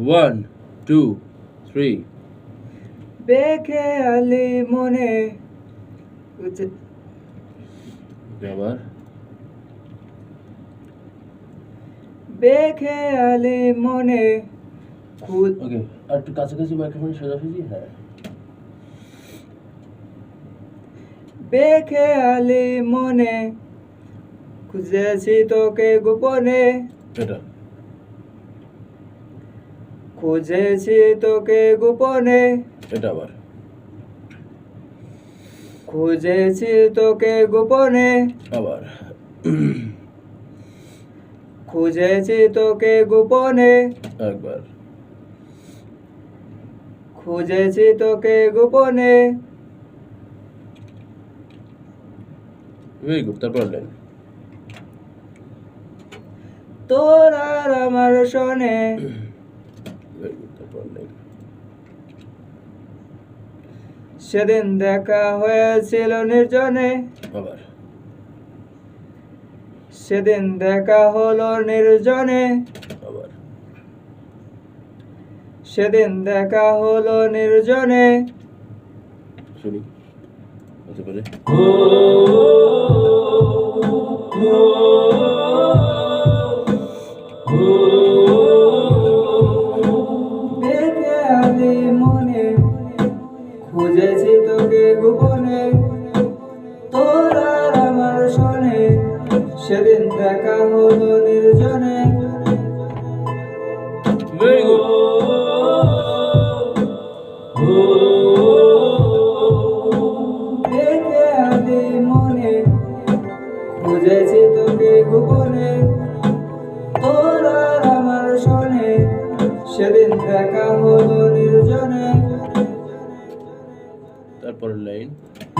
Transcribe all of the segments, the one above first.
One two three বেখেয়ালি মনে উচ- আবার বেখেয়ালি মনে খু- ওকে আর একটু কাছাকাছি মাইক্রোফোন সোজাসুজি হ্যাঁ বেখেয়ালি মনে খুঁজেছি তোকে গোপনে। খুঁজেছি তোকে গোপনে। এটা আবার। খুঁজেছি তোকে গোপনে। আবার। খুঁজেছি তোকে গোপনে। একবার। খুঁজেছি তোকে গোপনে। ভেরি গুড তারপর লাইন তোর আর আমার শোনে। ভেরি গুড তারপর লাইন সেদিন দেখা হয়েছিল নির্জনে। আবার। সেদিন দেখা হলো নির্জনে। আবার। সেদিন দেখা হলো নির্জনে। শুনি। হতে পারে। খুঁজেছি তোকে গোপনে। তোর আর আমার শোনে সেদিন দেখা হলো নির্জনে। ভেরি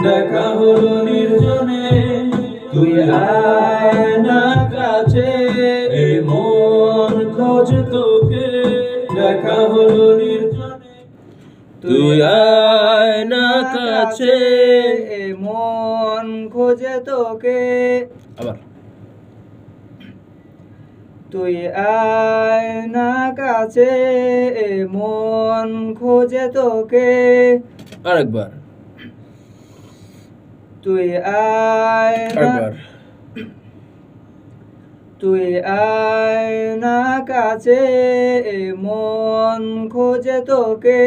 দেখা হলো নির্জনে, তুই না কাছে এই মন খোঁজ তোকে। দেখা হলো তুই না কাছে, এ মন খোঁজে তোকে। আবার। তুই না কাছে, এ মন খোঁজে তোকে। আরেকবার। তুই আয় না আরেকবার তুই আয় না কাছে মন খোঁজে তোকে।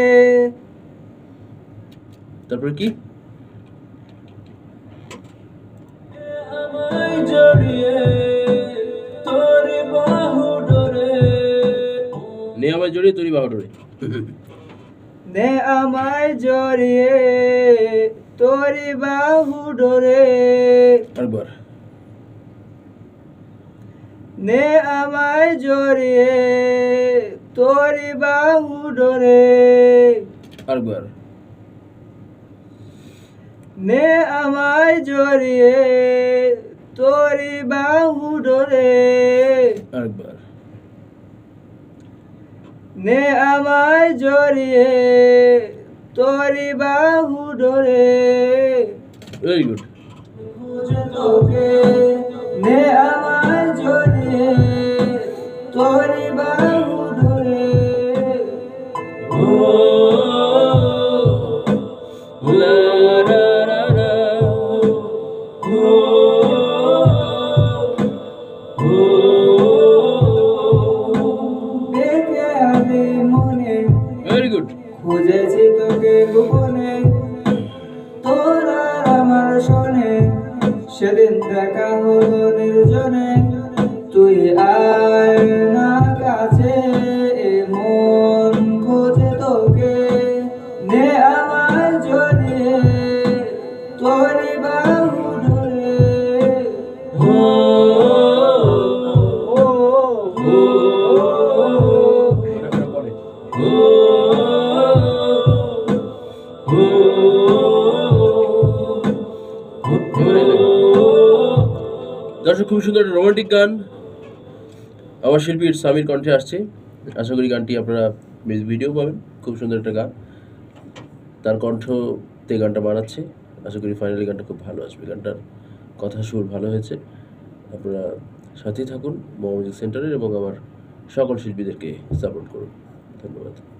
তারপরে কি? আমায় জড়িয়ে তোর বাহু ডোরে। নে আমার জড়িয়ে তৈরি বাহুডোরে নে আমায় জড়িয়ে তোর বাহু ডোরে। আরেকবার। নে আমায় জড়িয়ে তোর বাহু ডোরে। আরেকবার। নে আমায় জড়িয়ে তোর বাহু ডোরে। আরেকবার। নে আমায় জড়িয়ে তোর বাহু ডোরে। ভেরি গুড তোকে তোর আমার শোনে সেদিন দেখা হলো নির্জনে তুই আয় দর্শক, খুব সুন্দর রোমান্টিক গান। আমার শিল্পীর স্বামীর কণ্ঠে আসছে। আশা করি গানটি আপনারা মিউজিক ভিডিও পাবেন। খুব সুন্দর একটা গান। তার কণ্ঠতে গানটা বানাচ্ছে। আশা করি ফাইনালি গানটা খুব ভালো আসবে। গানটার কথা সুর ভালো হয়েছে। আপনারা সাথেই থাকুন। মোমো সেন্টারের এবং আমার সকল শিল্পীদেরকে সাপোর্ট করুন। ধন্যবাদ।